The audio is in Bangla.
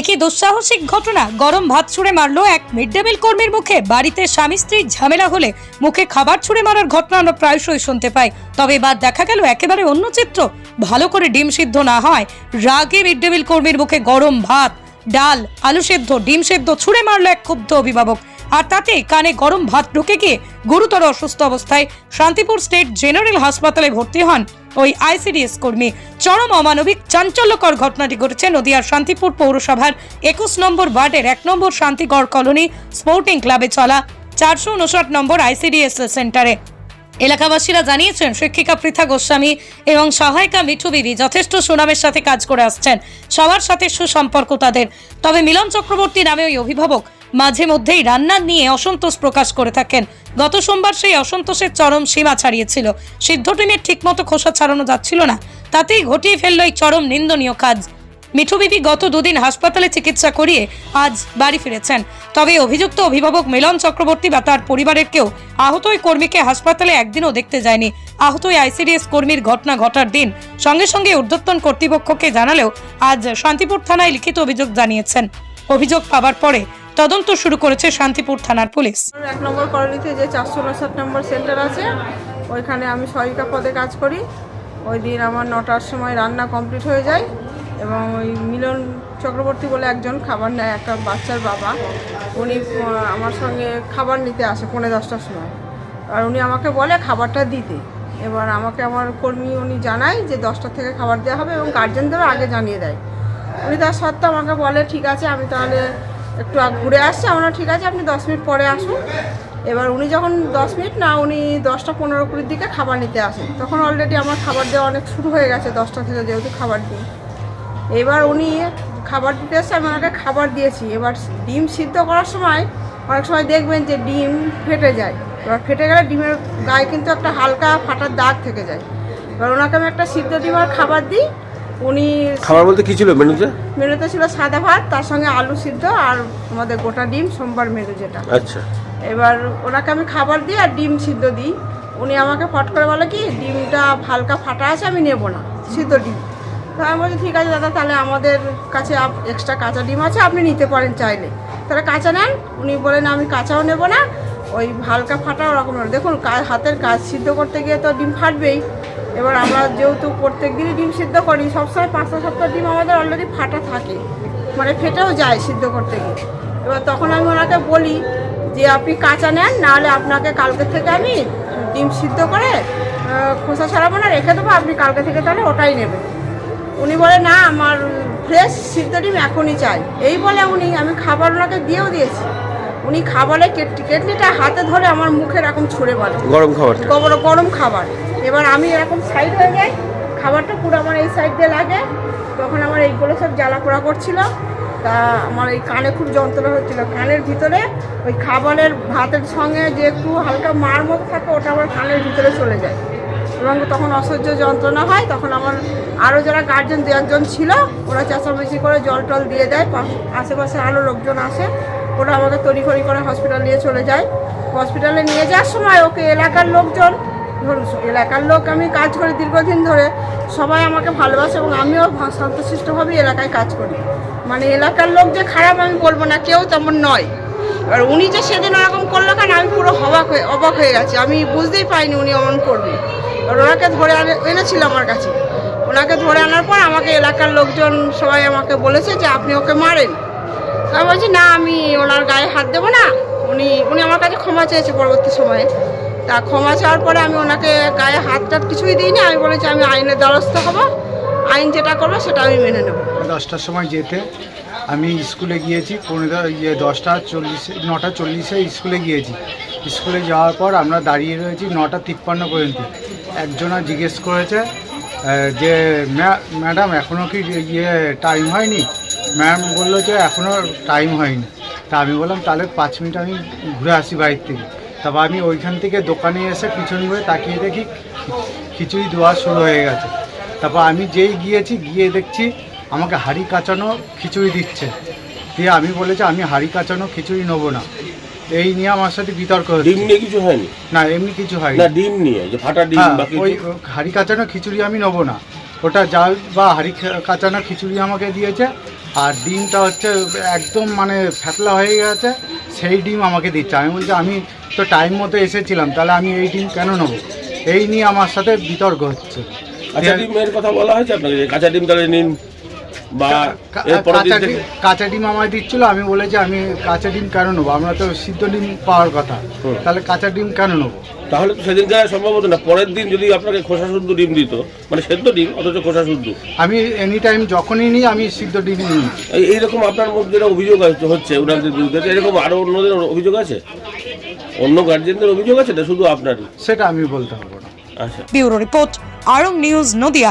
একই দুঃসাহসিক ঘটনা, গরম ভাত ছুঁড়ে মারল এক মিড ডে মিল কর্মীর মুখে। বাড়িতে স্বামী স্ত্রীর ঝামেলা হলে মুখে খাবার ছুঁড়ে মারার ঘটনা আমরা প্রায়শই শুনতে পাই। তবে এবার দেখা গেল একেবারে অন্য চিত্র। ভালো করে ডিম সিদ্ধ না হয়, রাগে মিড ডে মিল কর্মীর মুখে গরম ভাত, ডাল, আলু সেদ্ধ, ডিম সেদ্ধ ছুঁড়ে মারল এক ক্ষুব্ধ অভিভাবক। আর তাতে কানে গরম ভাত ঢুকে গিয়ে গুরুতর অসুস্থ অবস্থায় শান্তিপুর স্টেট জেনারেল হাসপাতালে ভর্তি হন ওই আইসিডিএস কর্মী। চরম অমানবিক, চাঞ্চল্যকর ঘটনাটি ঘটেছে নদিয়ার শান্তিপুর পৌরসভার একুশ নম্বর ওয়ার্ডের এক নম্বর শান্তিগড় কলোনি স্পোর্টিং ক্লাবে চলা চারশো উনষাট নম্বর আইসিডিএস সেন্টারে। এলাকাবাসীরা জানিয়েছেন, শিক্ষিকা পৃথা গোস্বামী এবং সহায়িকা মিঠু বিবি যথেষ্ট সুনামের সাথে কাজ করে আসছেন। সবার সাথে সুসম্পর্ক তাদের। তবে মিলন চক্রবর্তী নামে ওই অভিভাবক মাঝে মধ্যেই রান্নার নিয়ে অসন্তোষ প্রকাশ করে থাকেন। গত সোমবার সেই অসন্তোষের চরম সীমা ছাড়িয়েছিল। সিদ্ধ টিনের ঠিকমতো খোসা ছাড়ানো যাচ্ছিল না। তাতেই ঘটিয়ে ফেলল এই চরম নিন্দনীয় কাজ। মিঠু বিবি গত দুদিন হাসপাতালে চিকিৎসা করিয়ে আজ বাড়ি ফিরেছেন। তবে অভিযুক্ত অভিভাবক মিলন চক্রবর্তী বা তার পরিবারের কেউ আহত ওই কর্মীকে হাসপাতালে একদিনও দেখতে যায়নি। আহত ওই আইসিডিএস কর্মীর ঘটনা ঘটার দিন সঙ্গে সঙ্গে ঊর্ধ্বতন কর্তৃপক্ষকে জানালেও আজ শান্তিপুর থানায় লিখিত অভিযোগ জানিয়েছেন। অভিযোগ পাবার পরে তদন্ত শুরু করেছে শান্তিপুর থানার পুলিশ। এক নম্বর কলোনিতে যে চারশো উনষাট নম্বর সেন্টার আছে, ওইখানে আমি সহায়িকা পদে কাজ করি। ওই দিন আমার নটার সময় রান্না কমপ্লিট হয়ে যায় এবং ওই মিলন চক্রবর্তী বলে একজন খাবার নেয়, একটা বাচ্চার বাবা। উনি আমার সঙ্গে খাবার নিতে আসে পৌনে দশটার সময়। আর উনি আমাকে বলে খাবারটা দিতে। এবার আমাকে আমার কর্মী উনি জানায় যে দশটা থেকে খাবার দেওয়া হবে এবং গার্জেনদেরও আগে জানিয়ে দেয়। উনি তার সত্ত্বেও আমাকে বলে, ঠিক আছে, আমি তাহলে একটু ঘুরে আসছি, আমরা ঠিক আছে, আপনি দশ মিনিট পরে আসুন। এবার উনি যখন দশ মিনিট, না, উনি দশটা পনেরো কুড়ির দিকে খাবার নিতে আসেন। তখন অলরেডি আমার খাবার দেওয়া অনেক শুরু হয়ে গেছে, দশটা থেকে যেহেতু খাবার দিই। এবার উনি খাবার দিতে এসে আমি ওনাকে খাবার দিয়েছি। এবার ডিম সিদ্ধ করার সময় অনেক সময় দেখবেন যে ডিম ফেটে যায়। এবার ফেটে গেলে ডিমের গায়ে কিন্তু একটা হালকা ফাটার দাগ থেকে যায়। এবার ওনাকে আমি একটা সিদ্ধ ডিম আর খাবার দিই। উনি খাবার বলতে কি ছিল মেনুতে? মেনুতে ছিল সাদা ভাত তার সঙ্গে আলু সিদ্ধ আর আমাদের গোটা ডিম সোমবার মেনু যেটা। আচ্ছা। এবার ওনাকে আমি খাবার দিই আর ডিম সিদ্ধ দিই। উনি আমাকে ফট করে বলে কি ডিমটা হালকা ফাটা আছে আমি নেব না সিদ্ধ ডিম। তো আমি বলছি ঠিক আছে দাদা তাহলে আমাদের কাছে এক্সট্রা কাঁচা ডিম আছে আপনি নিতে পারেন চাইলে। তাহলে কাঁচা নেন উনি বলেন আমি কাঁচাও নেব না ওই হালকা ফাটা ওরকম দেখুন হাতের কাজ সিদ্ধ করতে গিয়ে তো ডিম ফাটবেই। এবার আমরা যেহেতু প্রত্যেক দিনই ডিম সিদ্ধ করি, সবসময় পাঁচটা সাতটা ডিম আমাদের অলরেডি ফাটা থাকে। মানে ফেটেও যায় সিদ্ধ করতে গিয়ে। এবার তখন আমি ওনাকে বলি যে, আপনি কাঁচা নেন, নাহলে আপনাকে কালকে থেকে আমি ডিম সিদ্ধ করে খোসা ছাড়াবো না, রেখে দেবো, আপনি কালকে থেকে তাহলে ওটাই নেবেন। উনি বলে, না, আমার ফ্রেশ সিদ্ধ ডিম এখনই চাই। এই বলে উনি, আমি খাবার ওনাকে দিয়েও দিয়েছি। উনি খাবারে কেটলি কেটলিটা হাতে ধরে আমার মুখে এরকম ছুঁড়ে বলে গরম খাবারটা গরম গরম খাবার। এবার আমি এরকম সাইড হয়ে যাই খাবারটা পুরো আমার এই সাইড দিয়ে লাগে। তখন আমার এইগুলো সব জ্বালা পোড়া করছিল। তা আমার এই কানে খুব যন্ত্রণা হচ্ছিল। কানের ভিতরে ওই খাবারের ভাতের সঙ্গে যে একটু হালকা মার মতো থাকে ওটা আমার কানের ভিতরে চলে যায়। এবং তখন অসহ্য যন্ত্রণা হয়। তখন আমার আরও যারা গার্জেন দু একজন ছিল ওরা চেঁচামেচি করে জল টল দিয়ে দেয়। পাশ- আশেপাশে আরও লোকজন আসে। ওরা আমাকে তড়িঘড়ি করে হসপিটাল নিয়ে চলে যায়। হসপিটালে নিয়ে যাওয়ার সময় ওকে এলাকার লোকজন, ধরুন এলাকার লোক আমি কাজ করি দীর্ঘদিন ধরে, সবাই আমাকে ভালোবাসে এবং আমিও শান্তশিষ্টভাবেই এলাকায় কাজ করি। মানে এলাকার লোক যে খারাপ আমি বলব না, কেউ তেমন নয়। আর উনি যে সেদিন ওরকম করল কেন, আমি পুরো অবাক হয়ে অবাক হয়ে গেছি। আমি বুঝতেই পাইনি উনি অমন করবে। আর ওনাকে ধরে এনেছিল আমার কাছে। ওনাকে ধরে আনার পর আমাকে এলাকার লোকজন সবাই আমাকে বলেছে যে আপনি ওকে মারেন। আমি বলছি, না, আমি ওনার গায়ে হাত দেবো না। উনি উনি আমার কাছে ক্ষমা চেয়েছে পরবর্তী সময়ে। তা ক্ষমা চাওয়ার পরে আমি ওনাকে গায়ে হাত টাত কিছুই দিইনি। আমি বলেছি, আমি আইনের দ্বারস্থ হব। আইন যেটা করবে সেটা আমি মেনে নেব। দশটার সময় যেতে আমি স্কুলে গিয়েছি। পনেরো ইয়ে দশটা চল্লিশে, নটা চল্লিশে স্কুলে গিয়েছি। স্কুলে যাওয়ার পর আমরা দাঁড়িয়ে রয়েছি নটা তিপ্পান্ন পর্যন্ত। একজনা জিজ্ঞেস করেছে যে "ম্যা- ম্যাডাম এখনও কি ইয়ে টাইম হয়নি? ম্যাম বলল যে এখনও টাইম হয়নি। তা আমি বললাম তাহলে পাঁচ মিনিট আমি ঘুরে আসি বাড়ির থেকে। তারপর আমি ওইখান থেকে দোকানে এসে পিছন ঘুরে তাকিয়ে দেখি খিচুড়ি দেওয়া শুরু হয়ে গেছে। তারপর আমি যেই গিয়েছি গিয়ে দেখছি আমাকে হাঁড়ি কাচানো খিচুড়ি দিচ্ছে। দিয়ে আমি বলেছি আমি হাঁড়ি কাচানো খিচুড়ি নেব না। এই নিয়ে আমার সাথে বিতর্ক ডিম নিয়ে কিছু হয়নি? না এমনি কিছু হয় না ডিম নিয়ে যে ফাটা ডিম হ্যাঁ ওই হাঁড়ি কাচানো খিচুড়ি আমি নেব না। ওটা জাল বা হাঁড়ি কাচানো খিচুড়ি আমাকে দিয়েছে। আর ডিমটা হচ্ছে একদম মানে ফ্যাতলা হয়ে গেছে, সেই ডিম আমাকে দিচ্ছে। আমি বলছি, আমি তো টাইম মতো এসেছিলাম, তাহলে আমি এই ডিম কেন নেব? এই নিয়ে আমার সাথে বিতর্ক হচ্ছে। কাঁচা ডিমের কথা বলা হয়েছে আপনাকে? কাঁচা ডিম তাহলে নিন। বা কাঁচা ডিম আমায় দিচ্ছিল আমি বলেছি আমি কাঁচা ডিম কেন নেব? আমরা তো সিদ্ধ ডিম পাওয়ার কথা। তাহলে কাঁচা ডিম কেন নেব? তাহলে তো আর সম্ভব হতো না। পরের দিন যদি আপনাকে খোসা শুদ্ধ ডিম দিত মানে সেদ্ধ ডিম অথচ খোসা শুদ্ধ। আমি এনি টাইম যখনই নিই আমি সিদ্ধ ডিম নিই। এই এইরকম আপনার মধ্যে যেটা অভিযোগ আছে- হচ্ছে ওনাদের বিরুদ্ধে। এরকম আরও অন্যদের অভিযোগ আছে? অন্য গার্জেনদের অভিযোগ আছে না? শুধু আপনারই? সেটা আমি বলতে পারব না। আচ্ছা। ব্যুরো রিপোর্ট আরং নিউজ নদিয়া।